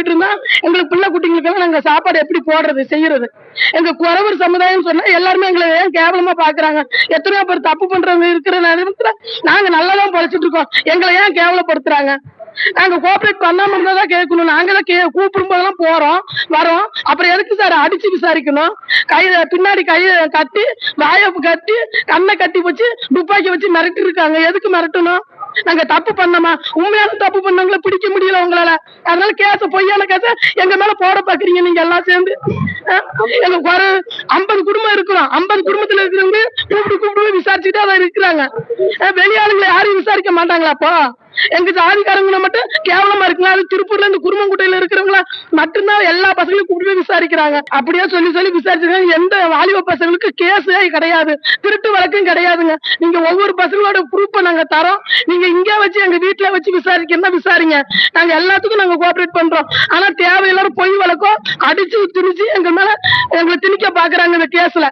போயிட்டு இருந்தா எங்களுக்கு பிள்ளை குட்டிங்களுக்கு நாங்க சாப்பாடு எப்படி போடுறது செய்யறது? எங்க குறவர் சமுதாயம் சொன்னா எல்லாருமே எங்களை ஏன் கேவலமா பாக்குறாங்க? எத்தனையோ பேர் தப்பு பண்றவங்க இருக்கிற நேரத்துல நாங்க நல்லாதான் பொழைச்சிட்டு இருக்கோம். எங்களை ஏன் கேவலப்படுத்துறாங்க? நாங்க கோஆபரேட் பண்ணாம இருந்தா கேட்கணும். நாங்க தான் கே கூப்பிடும் போதெல்லாம் போறோம் வரோம். அப்புறம் எதுக்கு சார் அடிச்சு விசாரிக்கணும்? கை பின்னாடி கைய கட்டி வாய கட்டி கண்ணை கட்டி வச்சு துப்பாக்கி வச்சு மிரட்டி இருக்காங்க எதுக்கு மிரட்டணும்? நாங்க தப்பு பண்ணோமா? உண்மையான தப்பு பண்ணவங்கள பிடிக்க முடியல உங்களால. அதனால கேச பொய்யான கேச எங்க மேல போட பாக்குறீங்க நீங்க எல்லாம் சேர்ந்து. எங்க ஒரு ஐம்பது குடும்பம் இருக்கிறோம். ஐம்பது குடும்பத்துல இருக்கிறவங்க கூப்பிட்டு கூப்பிட்டு விசாரிச்சுட்டே தான் இருக்கிறாங்க. வெளியாளுங்களை யாரும் விசாரிக்க மாட்டாங்களாப்பா எங்க ஜாதிக்காரங்களை மட்டும் கேவலமா இருக்குங்களா? அது திருப்பூர்ல இந்த குடும்பம் குட்டையில இருக்கிறவங்கள மட்டும்தான் எல்லா பசங்களையும் கூப்பிட்டு போய் விசாரிக்கிறாங்க. அப்படியே சொல்லி சொல்லி விசாரிச்சிருக்காங்க எந்த வாலிப பசங்களுக்கு கேஸே கிடையாது. திருட்டு வழக்கும் கிடையாதுங்க. நீங்க ஒவ்வொரு பசங்களோட ப்ரூஃப நாங்க தரோம். நீங்க இங்க வச்சு எங்க வீட்டுல வச்சு விசாரிக்கணும்னா விசாரிங்க? நாங்க எல்லாத்துக்கும் நாங்க கோஆபரேட் பண்றோம். ஆனா தேவையில்லாத பொய் வழக்கம் அடிச்சு திணிச்சு எங்க மேல எங்களை திணிக்க பாக்குறாங்க இந்த கேஸ்ல